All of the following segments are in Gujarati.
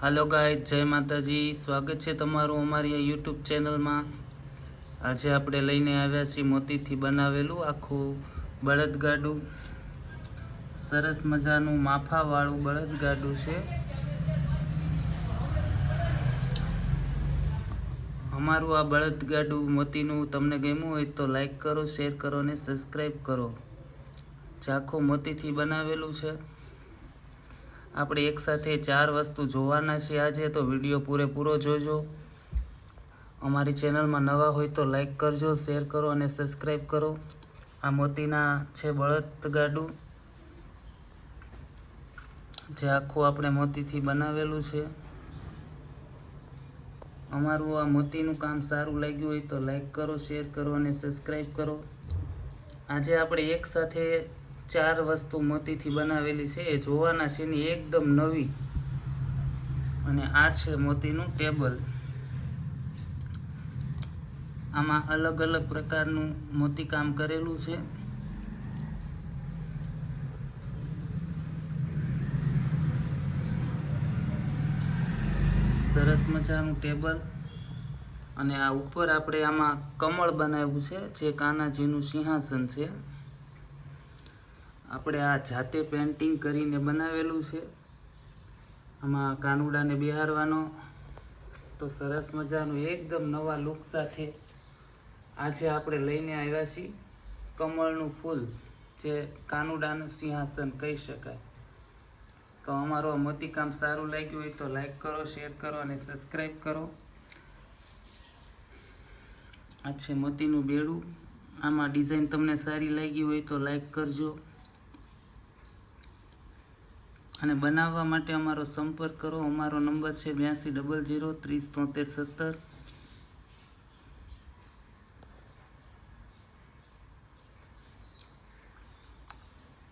હાલો ગાય જય માતાજી. સ્વાગત છે તમારું અમારી આ યુટ્યુબ ચેનલમાં આજે આપણે લઈને આવ્યા છીએ મોતીથી બનાવેલું આખું બળદગાડું. સરસ મજાનું માફાવાળું બળદગાડું છે. અમારું આ બળદગાડું મોતીનું તમને ગમ્યું હોય તો લાઈક કરો શેર કરો અને સબસ્ક્રાઈબ કરો. જે આખું મોતીથી બનાવેલું છે. આપણે એકસાથે ચાર વસ્તુ જોવાના છીએ આજે, તો વીડિયો પૂરેપૂરો જોજો. અમારી ચેનલમાં નવા હોય તો લાઈક કરજો, શેર કરો અને સબસ્ક્રાઈબ કરો. આ મોતીના છે બળદગાડું જે આખું આપણે મોતીથી બનાવેલું છે. અમારું આ મોતીનું કામ સારું લાગ્યું હોય તો લાઈક કરો, શેર કરો અને સબસ્ક્રાઈબ કરો. આજે આપણે એક સાથે ચાર વસ્તુ મોતીથી બનાવેલી છે. એ જોવાના છે એની એકદમ નવી. અને આ છે મોતીનું ટેબલ. આમાં અલગ અલગ પ્રકારનું મોતી કામ કરેલું છે. સરસ મજાનું ટેબલ. અને આ ઉપર આપણે આમાં કમળ બનાવ્યું છે, જે કાનાજીનું સિંહાસન છે. આપણે આ જાતે પેન્ટિંગ કરીને બનાવેલું છે. આમાં કાનુડાને બિહારવાનો. તો સરસ મજાનું એકદમ નવા લુક સાથે આજે આપણે લઈને આવ્યા છીએ. કમળનું ફૂલ જે કાનુડાનું સિંહાસન કહી શકાય. તો અમારું મોતીકામ સારું લાગ્યું હોય તો લાઈક કરો શેર કરો અને સબસ્ક્રાઈબ કરો. આ છે મોતીનું બેડું. આમાં ડિઝાઇન તમને સારી લાગી હોય તો લાઈક કરજો. અને બનાવવા માટે અમારો સંપર્ક કરો. અમારો નંબર છે બ્યાસી, ડબલ જીરો ત્રીસ તોતેર સત્તર.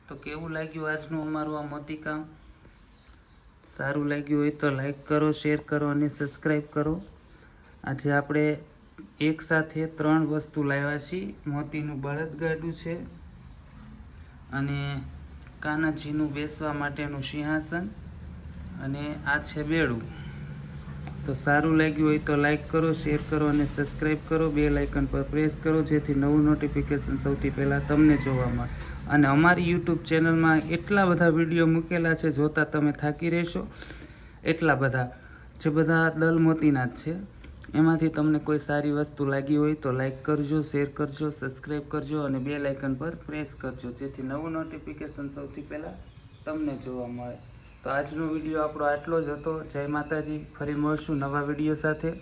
તો કેવું લાગ્યું આજનું અમારું આ મોતીકામ સારું લાગ્યું હોય તો લાઈક કરો શેર કરો અને સબસ્ક્રાઈબ કરો. આજે આપણે એક સાથે ત્રણ વસ્તુ લાવ્યા છીએ. મોતીનું બળદગાડું છે અને કાનાજીનું બેસવા માટેનું સિંહાસન અને આ છે બેડું. તો સારું લાગ્યું હોય તો લાઇક કરો શેર કરો અને સબસ્ક્રાઈબ કરો. બે લાઇકન પર પ્રેસ કરો, જેથી નવું નોટિફિકેશન સૌથી પહેલાં તમને જોવા મળે. અને અમારી યુટ્યુબ ચેનલમાં એટલા બધા વીડિયો મૂકેલા છે, જોતા તમે થાકી રહેશો. એટલા બધા. જે બધા દલ મોતીના જ છે એમાંથી તમને કોઈ સારી વસ્તુ લાગી હોય તો લાઇક કરજો શેર કરજો સબસ્ક્રાઈબ કરજો અને બે લાઇકન પર પ્રેસ કરજો, જેથી નવું નોટિફિકેશન સૌથી પહેલાં તમને જોવા મળે. તો આજનો વીડિયો આપણો આટલો જ હતો. જય માતાજી. ફરી મળશું નવા વીડિયો સાથે.